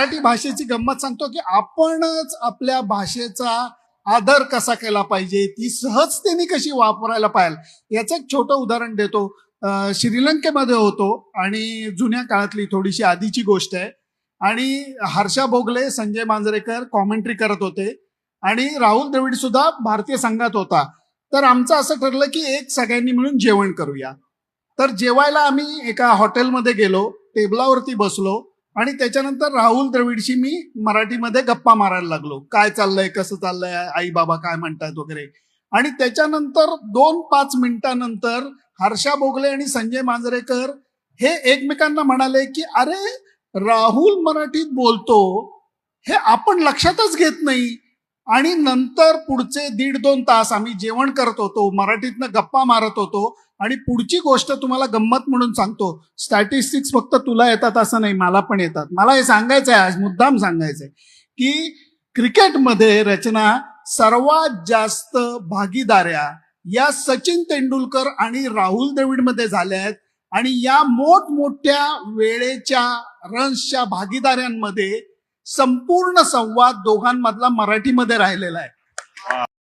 मराठी भाषेची गंमत सांगतो की आपणच आपल्या भाषेचा आदर कसा केला पाहिजे ती सहजतेने कशी वापरायला पाहिजे याचं एक छोटं उदाहरण देतो. श्रीलंकेमध्ये होतो आणि जुन्या काळातली थोडीशी आधीची गोष्ट आहे. आणि हर्षा भोगले संजय मांजरेकर कॉमेंट्री करत होते. आणि राहुल द्रविड सुद्धा भारतीय संघात होता. तर आमचं असं ठरलं की एक सगळ्यांनी मिळून जेवण करूया. तर जेवायला आम्ही एका हॉटेलमध्ये गेलो टेबलावरती बसलो. आणि त्याच्यानंतर राहुल द्रविडशी मी मराठीमध्ये गप्पा मारायला लागलो. काय चाललंय कसं चाललंय आई बाबा काय म्हणतात वगैरे. आणि त्याच्यानंतर दोन पाच मिनिटानंतर हर्षा बोगले आणि संजय मांजरेकर हे एकमेकांना म्हणाले की अरे राहुल मराठीत बोलतो हे आपण लक्षातच घेत नाही. आणि नंतर पुढचे दीड दोन तास आम्ही जेवण करत होतो मराठीतनं गप्पा मारत होतो. आणि पुढची गोष्ट तुम्हाला गंमत म्हणून सांगतो स्टॅटिस्टिक्स फक्त तुला येतात असं नाही मला पण येतात. मला हे सांगायचं आहे आज मुद्दाम सांगायचं आहे की क्रिकेटमध्ये रचना सर्वात जास्त भागीदाऱ्या या सचिन तेंडुलकर आणि राहुल द्रविडमध्ये झाल्या आहेत. आणि या मोठमोठ्या वेळेच्या रन्सच्या भागीदाऱ्यांमध्ये संपूर्ण संवाद दोघांमधला मराठीमध्ये राहिलेला आहे.